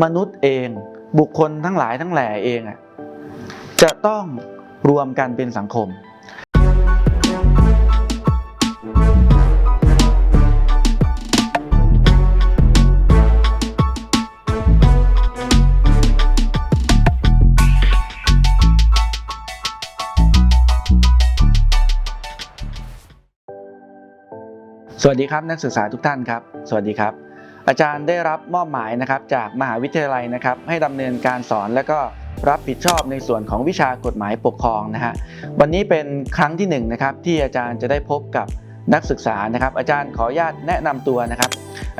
มนุษย์เอง บุคคลทั้งหลายทั้งแหล่เองอะจะต้องรวมกันเป็นสังคมสวัสดีครับนักศึกษาทุกท่านครับ สวัสดีครับ อาจารย์ได้รับมอบหมายนะครับจากมหาวิทยาลัยนะครับให้ดำเนินการสอนและก็รับผิดชอบในส่วนของวิชากฎหมายปกครองนะฮะวันนี้เป็นครั้งที่หนึ่งนะครับที่อาจารย์จะได้พบกับนักศึกษานะครับ อาจารย์ขออนุญาตแนะนำตัวนะครับ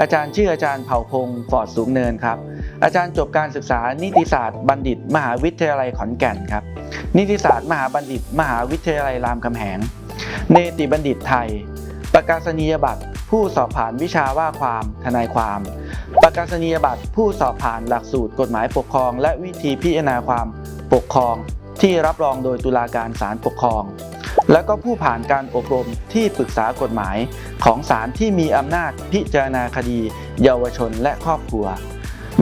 อาจารย์ชื่ออาจารย์เผ่าพงศ์ฟอร์ดสูงเนินครับอาจารย์จบการศึกษานิติศาสตร์บัณฑิต มหาวิทยาลัยขอนแก่นครับ นิติศาสตร์มหาบัณฑิต มหาวิทยาลัยรามคำแหง เนติบัณฑิตไทย ประกาศนียบัตร ผู้สอบผ่านวิชาว่าความทนายความ ประกาศนียบัตรผู้สอบผ่านหลักสูตรกฎหมายปกครอง และวิธีพิจารณาความปกครอง ที่รับรองโดยตุลาการศาลปกครอง และก็ผู้ผ่านการอบรมที่ปรึกษากฎหมายของศาลที่มีอำนาจพิจารณาคดี เยาวชนและครอบครัว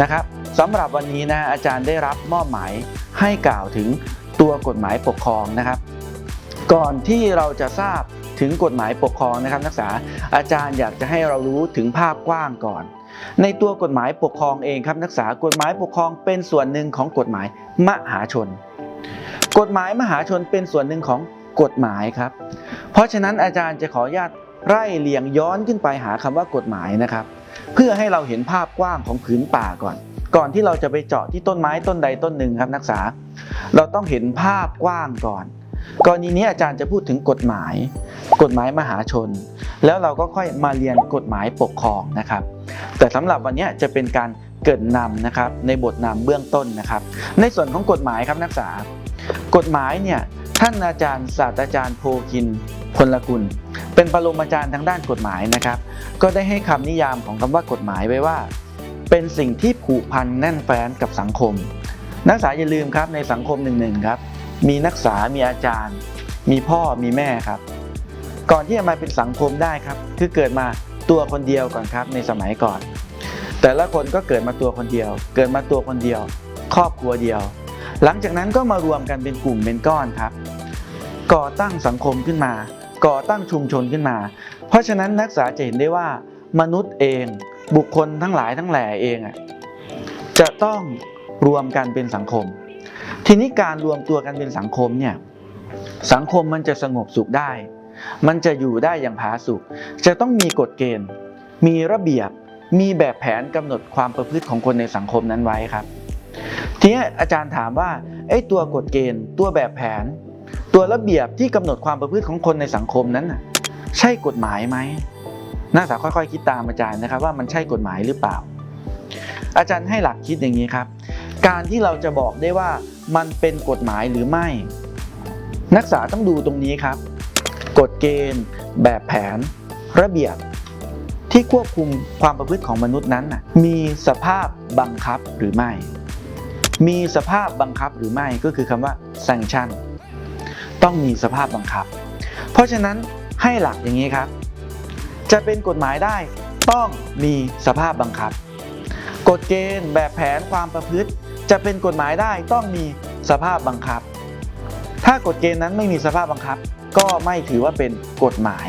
นะครับสำหรับวันนี้นะอาจารย์ได้รับมอบหมายให้กล่าวถึงตัวกฎหมายปกครองนะครับ ก่อนที่เราจะทราบ ถึงกฎหมายปกครองนะครับนักศึกษาอาจารย์อยากจะให้เรารู้ถึงภาพกว้างก่อน ในตัวกฎหมายปกครองเองครับนักศึกษากฎหมายปกครองเป็นส่วนหนึ่งของกฎหมายมหาชน กฎหมายมหาชนเป็นส่วนหนึ่งของกฎหมายครับ เพราะฉะนั้นอาจารย์จะขออนุญาตไล่เลียงย้อนขึ้นไปหาคำว่ากฎหมายนะครับ เพื่อให้เราเห็นภาพกว้างของผืนป่าก่อน ก่อนที่เราจะไปเจาะที่ต้นไม้ต้นใดต้นหนึ่งครับนักศึกษา เราต้องเห็นภาพกว้างก่อน กรณีนี้อาจารย์จะพูดถึงกฎหมาย กฎหมายมหาชน แล้วเราก็ค่อยมาเรียนกฎหมายปกครองนะครับ แต่สำหรับวันนี้จะเป็นการเกิดนำนะครับในบทนำเบื้องต้นนะครับ ในส่วนของกฎหมายครับนักศึกษากฎหมายเนี่ยท่านอาจารย์ศาสตราจารย์โพคินพลกุล เป็นปรมาจารย์ทางด้านกฎหมายนะครับ ก็ได้ให้คำนิยามของคำว่ากฎหมายไว้ว่า เป็นสิ่งที่ผูกพันแน่นแฟ้นกับสังคม นักศึกษาอย่าลืมครับในสังคมหนึ่งๆครับมีนักศึกษามีอาจารย์ มีพ่อมีแม่ครับ ก่อนที่จะมาเป็นสังคมได้ครับ คือเกิดมาตัวคนเดียวก่อนครับในสมัยก่อน แต่ละคนก็เกิดมาตัวคนเดียว เกิดมาตัวคนเดียว ครอบครัวเดียว หลังจากนั้นก็มารวมกันเป็นกลุ่มเป็นก้อนครับ ก่อตั้งสังคมขึ้นมา ก่อตั้งชุมชนขึ้นมา เพราะฉะนั้นนักศึกษาจะเห็นได้ว่ามนุษย์เอง บุคคลทั้งหลายทั้งแหล่เองจะต้องรวมกันเป็นสังคม ทีนี้การรวมตัวกันเป็นสังคมเนี่ยสังคมมันจะสงบสุขได้ มันจะอยู่ได้อย่างผาสุกจะต้องมีกฎเกณฑ์ มีระเบียบ มีแบบแผนกำหนดความประพฤติของคนในสังคมนั้นไว้ครับ ทีนี้อาจารย์ถามว่าไอ้ตัวกฎเกณฑ์ ตัวแบบแผน ตัวระเบียบที่กำหนดความประพฤติของคนในสังคมนั้นใช่กฎหมายไหมนักศึกษาค่อยๆคิดตามอาจารย์นะครับว่ามันใช่กฎหมายหรือเปล่า อาจารย์ให้หลักคิดอย่างนี้ครับ การที่เราจะบอกได้ว่ามันเป็นกฎหมายหรือไม่ นักศึกษาต้องดูตรงนี้ครับ กฎเกณฑ์ แบบแผน ระเบียบ ที่ควบคุมความประพฤติของมนุษย์นั้น มีสภาพบังคับหรือไม่ มีสภาพบังคับหรือไม่ก็คือคำว่า sanction ต้องมีสภาพบังคับ เพราะฉะนั้นให้หลักอย่างนี้ครับ จะเป็นกฎหมายได้ต้องมีสภาพบังคับ กฎเกณฑ์แบบแผนความประพฤติ จะเป็นกฎหมายได้ต้องมีสภาพบังคับ ถ้ากฎเกณฑ์นั้นไม่มีสภาพบังคับ ก็ไม่ถือว่าเป็นกฎหมาย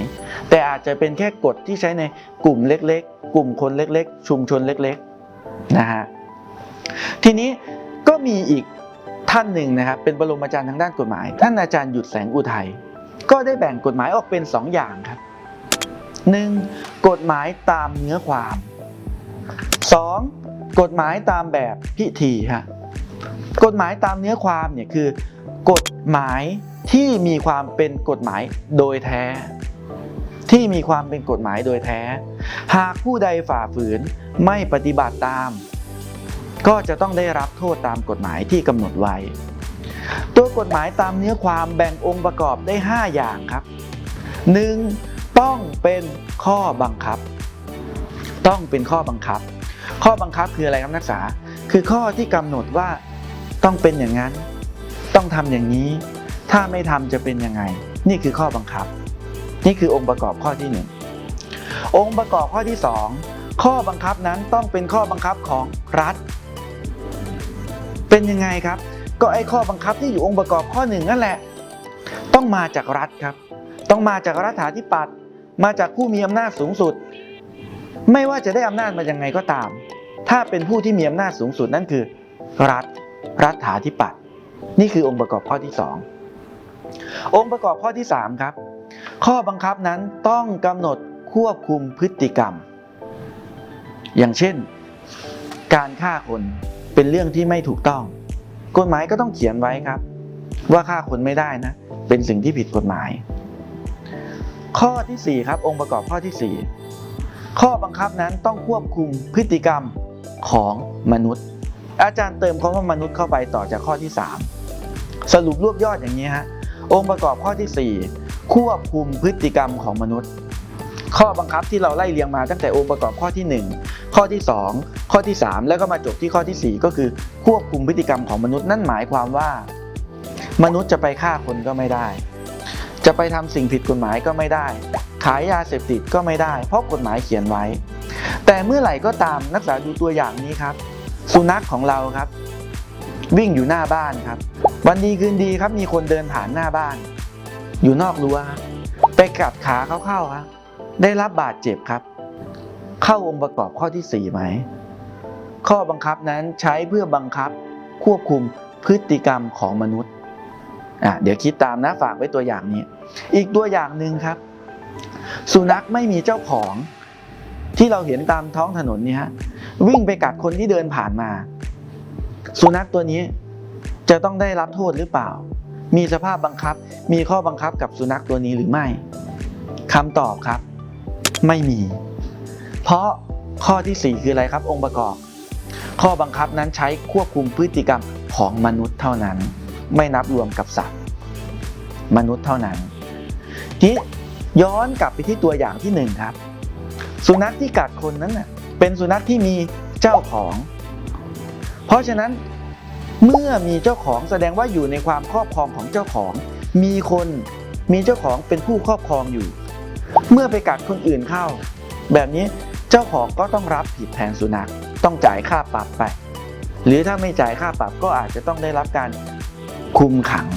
แต่อาจจะเป็นแค่กฎที่ใช้ในกลุ่มเล็กๆ กลุ่มคนเล็กๆ ชุมชนเล็กๆนะฮะทีนี้ก็มีอีกท่านหนึ่งนะครับเป็นบรมอาจารย์ทางด้านกฎหมาย ท่านอาจารย์หยุดแสงอุทัยก็ได้แบ่งกฎหมายออกเป็น 2 อย่างครับ 1. กฎหมายตามเนื้อความ 2. กฎหมายตามแบบพิธีฮะกฎหมายตามเนื้อความเนี่ยคือกฎหมาย ที่มีความเป็นกฎหมายโดยแท้ ที่มีความเป็นกฎหมายโดยแท้ หากผู้ใดฝ่าฝืนไม่ปฏิบัติตาม ก็จะต้องได้รับโทษตามกฎหมายที่กำหนดไว้ ตัวกฎหมายตามเนื้อความแบ่งองค์ประกอบได้ 5 อย่างครับ 1. ต้องเป็นข้อบังคับ ต้องเป็นข้อบังคับ ข้อบังคับคืออะไรครับนักศึกษา คือข้อที่กำหนดว่าต้องเป็นอย่างนั้น ต้องทำอย่างนี้ ถ้าไม่ทำจะเป็นยังไง นี่คือข้อบังคับ นี่คือองค์ประกอบข้อที่หนึ่งองค์ประกอบข้อที่สองข้อบังคับนั้นต้องเป็นข้อบังคับของรัฐ เป็นยังไงครับ ก็ไอ้ข้อบังคับที่อยู่องค์ประกอบข้อหนึ่งนั่นแหละ ต้องมาจากรัฐครับ ต้องมาจากรัฐาธิปัตย์มาจากผู้มีอำนาจสูงสุด ไม่ว่าจะได้อำนาจมายังไงก็ตาม ถ้าเป็นผู้ที่มีอำนาจสูงสุดนั่นคือ รัฐรัฐาธิปัตย์นี่คือองค์ประกอบข้อที่สอง องค์ประกอบข้อที่สามครับ ข้อบังคับนั้นต้องกำหนดควบคุมพฤติกรรม อย่างเช่น การฆ่าคนเป็นเรื่องที่ไม่ถูกต้อง กฎหมายก็ต้องเขียนไว้ครับ ว่าฆ่าคนไม่ได้นะ เป็นสิ่งที่ผิดกฎหมาย ข้อที่ 4 ครับ องค์ประกอบข้อที่ 4 ข้อบังคับนั้นต้องควบคุมพฤติกรรมของมนุษย์ อาจารย์เติมคำว่ามนุษย์เข้าไปต่อจากข้อที่ 3 สรุปรวบยอดอย่างนี้ฮะ องค์ประกอบข้อที่ 4 ควบคุมพฤติกรรมของมนุษย์ ข้อบังคับที่เราไล่เรียงมาตั้งแต่องค์ประกอบข้อที่ 1 ข้อที่ 2 ข้อที่ 3 แล้วก็มาจบที่ข้อทีสี่4 ก็คือ ควบคุมพฤติกรรมของมนุษย์นั่นหมายความว่า มนุษย์จะไปฆ่าคนก็ไม่ได้ จะไปทำสิ่งผิดกฎหมายก็ไม่ได้ ขายยาเสพติดก็ไม่ได้ เพราะกฎหมายเขียนไว้ แต่เมื่อไหร่ก็ตามนักศึกษาดูตัวอย่างนี้ครับ สุนัขของเราครับ วิ่งอยู่หน้าบ้านครับ วันดีคืนดีครับมีคนเดินผ่านหน้าบ้าน อยู่นอกรั้วไปกัดขาเข้าๆครับได้รับบาดเจ็บครับ เข้าองค์ประกอบข้อที่ 4 ไหม ข้อบังคับนั้นใช้เพื่อบังคับควบคุมพฤติกรรมของมนุษย์อะเดี๋ยวคิดตามนะฝากไว้ตัวอย่างนี้ อีกตัวอย่างหนึ่งครับ สุนัขไม่มีเจ้าของที่เราเห็นตามท้องถนนเนี่ยวิ่งไปกัดคนที่เดินผ่านมา สุนัขตัวนี้ จะต้องได้รับโทษหรือเปล่า มีสภาพบังคับ มีข้อบังคับกับสุนัขตัวนี้หรือไม่คำตอบครับ ไม่มี เพราะข้อที่ 4 คืออะไรครับองค์ประกอบ ข้อบังคับนั้นใช้ควบคุมพฤติกรรมของมนุษย์เท่านั้น ไม่นับรวมกับสัตว์ มนุษย์เท่านั้นทีย้อนกลับไปที่ตัวอย่างที่หนึ่งครับ สุนัขที่กัดคนนั้นน่ะเป็นสุนัขที่มีเจ้าของ เพราะฉะนั้น เมื่อมีเจ้าของแสดงว่าอยู่ในความครอบครองของเจ้าของ มีคนมีเจ้าของเป็นผู้ครอบครองอยู่ เมื่อไปกัดคนอื่นเข้า แบบนี้เจ้าของก็ต้องรับผิดแทนสุนัขต้องจ่ายค่าปรับไป หรือถ้าไม่จ่ายค่าปรับก็อาจจะต้องได้รับการคุมขัง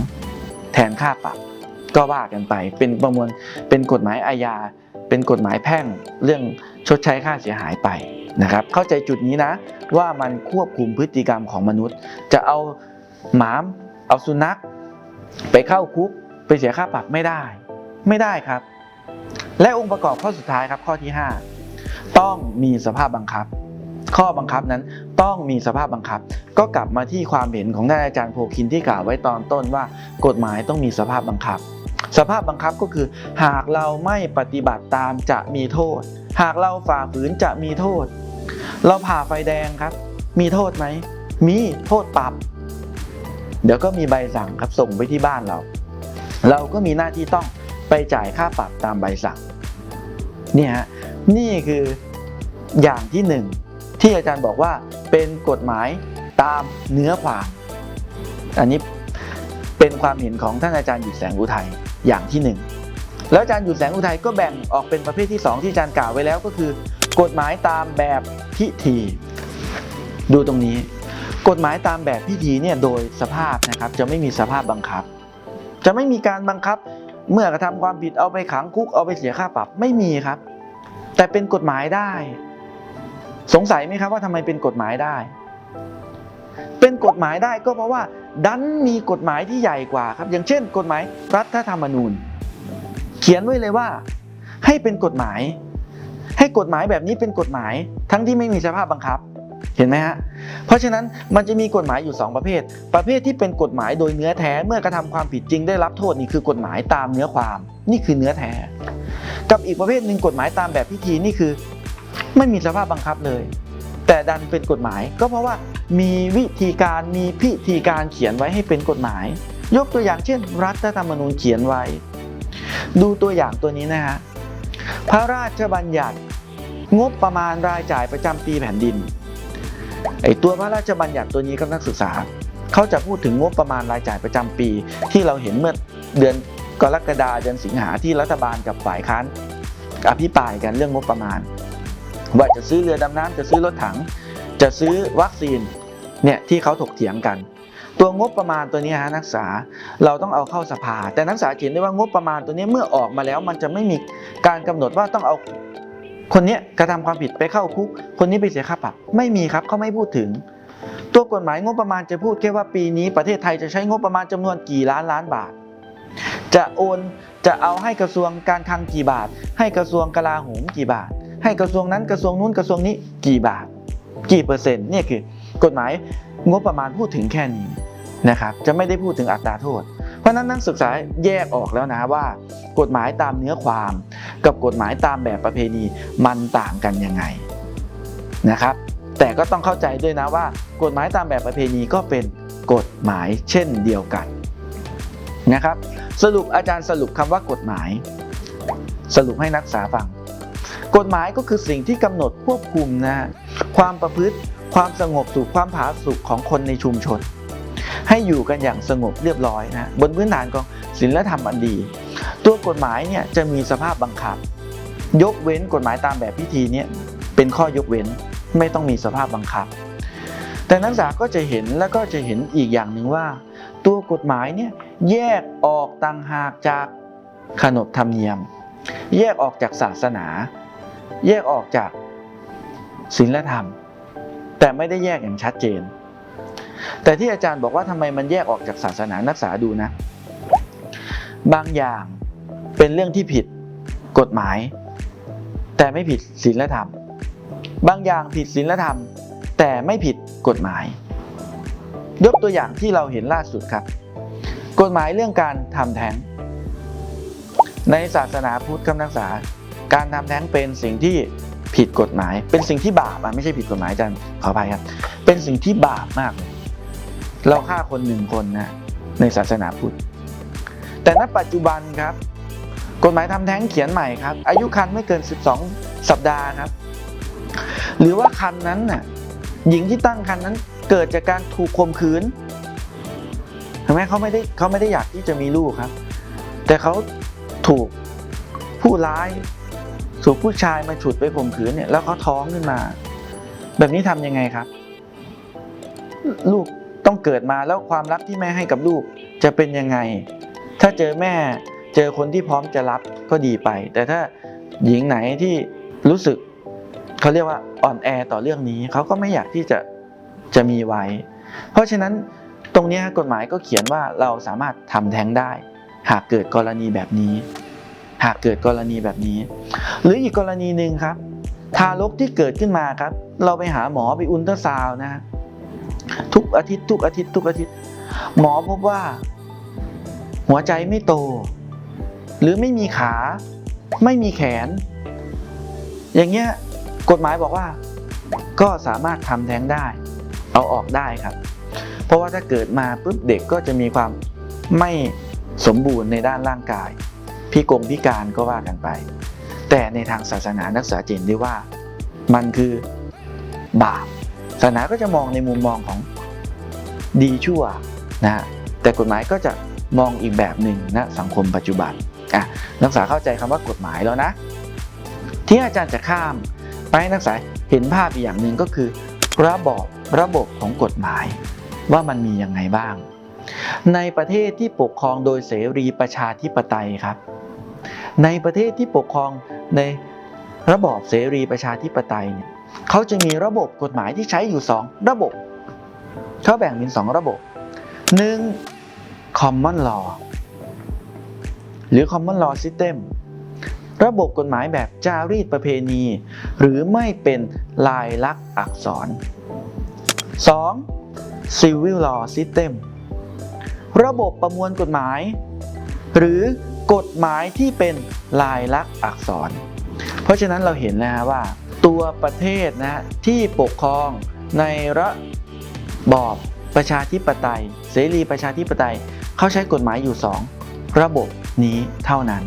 แทนค่าปรับ ก็ว่ากันไปเป็นประมวลเป็นกฎหมายอาญาเป็นกฎหมายแพ่งเรื่องชดใช้ค่าเสียหายไป นะครับ เข้าใจจุดนี้นะ ว่ามันควบคุมพฤติกรรมของมนุษย์ จะเอาหมาเอาสุนัข ไปเข้าคุกไปเสียค่าปรับไม่ได้ ไม่ได้ครับ และองค์ประกอบข้อสุดท้ายครับข้อที่ 5 ต้องมีสภาพบังคับ ข้อบังคับนั้นต้องมีสภาพบังคับ ก็กลับมาที่ความเห็นของท่านอาจารย์โพคินที่กล่าวไว้ตอนต้นว่า กฎหมายต้องมีสภาพบังคับ สภาพบังคับก็คือ หากเราไม่ปฏิบัติตามจะมีโทษ หากเราฝ่าฝืนจะมีโทษ เราผ่าไฟแดงครับ มีโทษไหม มีโทษปรับ เดี๋ยวก็มีใบสั่งครับส่งไปที่บ้านเรา เราก็มีหน้าที่ต้องไปจ่ายค่าปรับตามใบสั่งเนี่ยฮะนี่คืออย่างที่หนึ่งที่อาจารย์บอกว่าเป็นกฎหมายตามเนื้อความอันนี้เป็นความเห็นของท่านอาจารย์หยุดแสงอุทัยอย่างที่หนึ่งแล้วอาจารย์หยุดแสงอุทัยก็แบ่งออกเป็นประเภทที่สองที่อาจารย์กล่าวไว้แล้วก็คือ กฎหมายตามแบบพิธี ดูตรงนี้ กฎหมายตามแบบพิธีเนี่ยโดยสภาพนะครับจะไม่มีสภาพบังคับ จะไม่มีการบังคับเมื่อกระทำความผิดเอาไปขังคุกเอาไปเสียค่าปรับไม่มีครับ แต่เป็นกฎหมายได้ สงสัยไหมครับว่าทำไมเป็นกฎหมายได้ เป็นกฎหมายได้ก็เพราะว่า ดันมีกฎหมายที่ใหญ่กว่าครับ อย่างเช่น กฎหมายรัฐธรรมนูญ เขียนไว้เลยว่า ให้เป็นกฎหมาย ให้กฎหมายแบบนี้เป็นกฎหมายทั้งที่ไม่มีสภาพบังคับเห็นไหมฮะ เพราะฉะนั้นมันจะมีกฎหมายอยู่ 2 ประเภท ประเภทที่เป็นกฎหมายโดยเนื้อแท้เมื่อกระทำความผิดจริงได้รับโทษนี่คือกฎหมายตามเนื้อความ นี่คือเนื้อแท้ กับอีกประเภทหนึ่งกฎหมายตามแบบพิธีนี่คือ ไม่มีสภาพบังคับเลย แต่ดันเป็นกฎหมายก็เพราะว่ามีวิธีการมีพิธีการเขียนไว้ให้เป็นกฎหมาย ยกตัวอย่างเช่น รัฐธรรมนูญเขียนไว้ ดูตัวอย่างตัวนี้นะฮะ พระราชบัญญัติงบประมาณรายจ่ายประจำปีแผ่นดินไอตัวพระราชบัญญัติตัวนี้ครับนักศึกษาเขาจะพูดถึงงบประมาณรายจ่ายประจำปี ที่เราเห็นเมื่อเดือนกรกฎาเดือนสิงหาที่รัฐบาลกับฝ่ายค้านอภิปรายกันเรื่องงบประมาณ ว่าจะซื้อเรือดำน้ำจะซื้อรถถัง จะซื้อวัคซีนเนี่ยที่เขาถกเถียงกัน ตัวงบประมาณตัวนี้ฮะนักศึกษาเราต้องเอาเข้าสภา แต่นักศึกษาเขียนได้ว่างบประมาณตัวนี้เมื่อออกมาแล้ว มันจะไม่มีการกำหนดว่าต้องเอาคนนี้กระทำความผิดไปเข้าคุก คนนี้ไปเสียค่าปรับไม่มีครับเขาไม่พูดถึง ตัวกฎหมายงบประมาณจะพูดแค่ว่าปีนี้ประเทศไทยจะใช้งบประมาณจำนวนกี่ล้านล้านบาท จะโอนจะเอาให้กระทรวงการคลังกี่บาท ให้กระทรวงกลาโหมกี่บาท ให้กระทรวงนั้นกระทรวงนู้นกระทรวงนี้กี่บาท กี่เปอร์เซ็นต์เนี่ยคือกฎหมายงบประมาณพูดถึงแค่นี้ นะครับจะไม่ได้พูดถึงอัตราโทษ เพราะนั้นนักศึกษาแยกออกแล้วนะว่า กฎหมายตามเนื้อความ กับกฎหมายตามแบบประเพณีมันต่างกันยังไงนะครับแต่ก็ต้องเข้าใจด้วยนะว่า กฎหมายตามแบบประเพณีก็เป็นกฎหมายเช่นเดียวกันนะครับสรุปอาจารย์สรุปคำว่ากฎหมาย สรุปให้นักศึกษาฟัง กฎหมายก็คือสิ่งที่กำหนดควบคุมนะฮะความประพฤติความสงบสุขความผาสุกของคนในชุมชน ให้อยู่กันอย่างสงบเรียบร้อยนะบนพื้นฐานของศีลธรรมอันดี ตัวกฎหมายเนี่ยจะมีสภาพบังคับ ยกเว้นกฎหมายตามแบบพิธีเนี่ยเป็นข้อยกเว้นไม่ต้องมีสภาพบังคับ แต่นักศึกษาก็จะเห็นแล้วก็จะเห็นอีกอย่างหนึ่งว่า ตัวกฎหมายเนี่ยแยกออกต่างหากจากขนบธรรมเนียม แยกออกจากศาสนา แยกออกจากศีลธรรม แต่ไม่ได้แยกอย่างชัดเจน แต่ที่อาจารย์บอกว่าทำไมมันแยกออกจากศาสนานักษาดูนะ บางอย่างเป็นเรื่องที่ผิดกฎหมาย แต่ไม่ผิดศีลธรรม บางอย่างผิดศีลธรรม แต่ไม่ผิดกฎหมาย ยกตัวอย่างที่เราเห็นล่าสุดครับ กฎหมายเรื่องการทำแท้ง ในศาสนาพุทธคำนักษา การทำแท้งเป็นสิ่งที่ผิดกฎหมาย เป็นสิ่งที่บาปอะไม่ใช่ผิดกฎหมายอาจารย์ขออภัยครับ เป็นสิ่งที่บาปมากเลย เราฆ่าคนหนึ่งคนนะในศาสนาพุทธ แต่ณปัจจุบันครับ กฎหมายทำแท้งเขียนใหม่ครับ อายุคันไม่เกิน 12 สัปดาห์ครับ หรือว่าคันนั้นน่ะหญิงที่ตั้งคันนั้นเกิดจากการถูกข่มขืนเห็นไหมเขาไม่ได้เขาไม่ได้อยากที่จะมีลูกครับ แต่เขาถูกผู้ร้ายถูกผู้ชายมาฉุดไปข่มขืนเนี่ยแล้วเขาท้องขึ้นมา แบบนี้ทำยังไงครับ ลูก ต้องเกิดมาแล้วความรักที่แม่ให้กับลูกจะเป็นยังไง ถ้าเจอแม่เจอคนที่พร้อมจะรับก็ดีไป แต่ถ้าหญิงไหนที่รู้สึกเขาเรียกว่าอ่อนแอต่อเรื่องนี้เขาก็ไม่อยากที่จะจะมีไว้ เพราะฉะนั้นตรงนี้กฎหมายก็เขียนว่าเราสามารถทำแท้งได้ หากเกิดกรณีแบบนี้ หากเกิดกรณีแบบนี้ หรืออีกกรณีหนึ่งครับ ทารกที่เกิดขึ้นมาครับ เราไปหาหมอไปอุลตราซาวนะ ทุกอาทิตย์ทุกอาทิตย์ทุกอาทิตย์ หมอพบว่า หัวใจไม่โต หรือไม่มีขา ไม่มีแขน อย่างเงี้ยกฎหมายบอกว่า ก็สามารถทำแท้งได้ เอาออกได้ครับ เพราะว่าถ้าเกิดมาปุ๊บเด็กก็จะมีความไม่สมบูรณ์ในด้านร่างกาย พิกงพิการก็ว่ากันไป แต่ในทางศาสนานักศึกษาเจนได้ว่า มันคือบาป ศาสนาก็จะมองในมุมมองของดีชั่วนะฮะแต่กฎหมายก็จะมองอีกแบบหนึ่งนะสังคมปัจจุบันอะนักศึกษาเข้าใจคำว่ากฎหมายแล้วนะ ที่อาจารย์จะข้ามไปให้นักศึกษาเห็นภาพอีกอย่างหนึ่งก็คือ ระบอบระบบของกฎหมาย ว่ามันมียังไงบ้าง ในประเทศที่ปกครองโดยเสรีประชาธิปไตยครับ ในประเทศที่ปกครองในระบอบเสรีประชาธิปไตยเนี่ย เขาจะมีระบบกฎหมายที่ใช้อยู่ 2 ระบบ เขาแบ่งเป็น 2 ระบบ 1. common law หรือ common law system ระบบกฎหมายแบบจารีตประเพณี หรือไม่เป็นลายลักษณ์อักษร 2. civil law system ระบบประมวลกฎหมาย หรือกฎหมายที่เป็นลายลักษณ์อักษร เพราะฉะนั้นเราเห็นแล้วฮะว่า ตัวประเทศนะที่ปกครองในระบอบประชาธิปไตย เสรีประชาธิปไตย เขาใช้กฎหมายอยู่ 2 ระบบนี้เท่านั้น